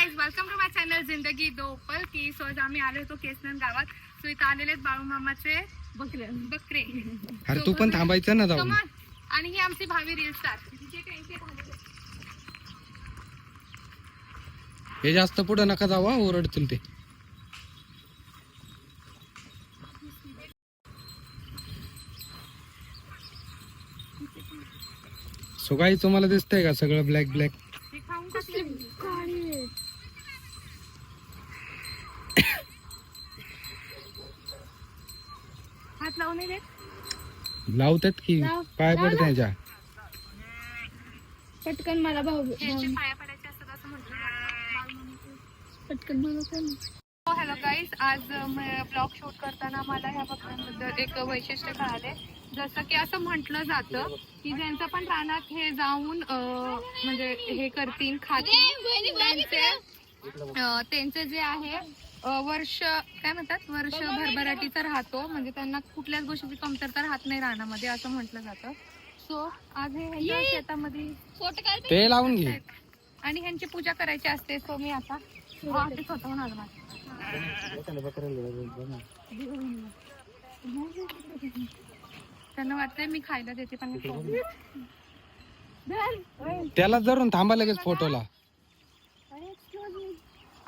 Guys welcome to my channel Zindagi Do Pal की so आज आम्ही आलो होतो केसनन गावात सो इथं आलेले आहेत बाळू मामाचे बकरे. बकरे. अरे तू पण थांबायचं ना on. आणि ही आमची भावी रील स्टार हे जास्त पुढे नका जावा ओरडतील ते. सो काही तुम्हाला दिसतंय का सगळं ब्लॅक ब्लॅक हे खाऊन टाकले हात लावून नाही देत लावतात की लाव. पाय लाव पडत ना. पटकन मला भाऊ पाया पडायचे असतात असं म्हटलं जातं. पटकन मला. हॅलो गाईज आज ब्लॉग शूट करताना मला ह्या बकऱ्यांबद्दल एक वैशिष्ट्य कळाले जसं की असं म्हटलं जातं की ज्यांचं पण रानात हे जाऊन अं, म्हणजे हे करतील खातील त्यांचे अं, त्यांचे जे आहे वर्ष काय म्हणतात? वर्ष भरभराटीचा राहतो. म्हणजे त्यांना कुठल्याच गोष्टीची कमतरता राहत नाही रानामध्ये असं म्हटलं जातं. सो आज हे ह्यांच्या शेतामध्ये ते लावून घे. आणि ह्यांची पूजा करायची असते सो मी आता हा, स्वतःहून आलं. त्यांना वाटतंय मी खायला देते पण मी खाऊ नाही. त्याला धरून थांबा लगेच फोटोला.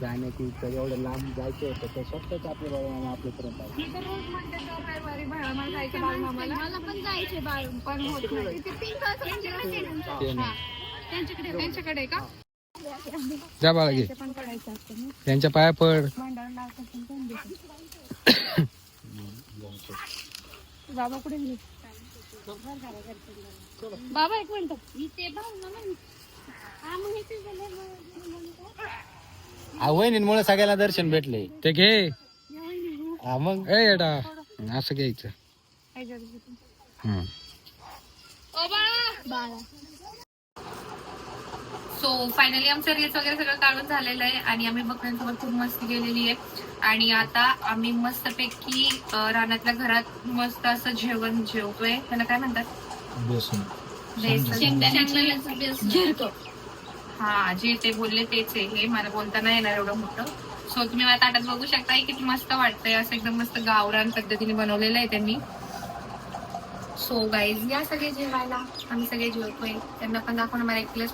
जाण्याची इच्छा एवढं लांब जायचं होतं तर स्वतःच आपल्या बाबा आपल्यापर्यंत आले. मी तर रोज म्हणते तर रविवारी बाळामाला जायचं. मला पण जायचे बाळ पण होत नाही. ते असं त्यांच्याकडे. ते नाही. त्यांच्याकडे त्यांच्याकडे आहे का जा बाळा घे ते पण पडायचं असतं ना. त्यांच्या पाया पड भांडण लावतात पण कोण देतं? बाबा कुठे गेले? बाबा एक मिनिट इथे भाऊ ना मग. हा, मग इथे झालं, मग- मग- वहिनीमुळे सगळ्यांना दर्शन भेटले. ते घे. हा मग? ए येडा. असं घ्यायचं. सो फायनली आमचं रील्स वगैरे सगळं काढून झालेलं आहे आणि आम्ही बकऱ्यांसोबत खूप मस्ती केलेली आहे. आणि आता आम्ही मस्तपैकी अं, रानातल्या घरात मस्त असं जेवण जेवतोय. त्याला काय म्हणतात? बेसन. शेंगदाण्याचं बेसन. हा जे ते बोलले तेच आहे. हे मला बोलता नाही येणार एवढं मोठं. सो तुम्ही मला ताटात बघू शकता किती मस्त वाटतंय. असं एकदम मस्त गावरान पद्धतीने बनवलेलं आहे त्यांनी. सो गाईज या सगळे जेवायला. आम्ही सगळे जेवतोय. त्यांना पण दाखवणं मला एक प्लस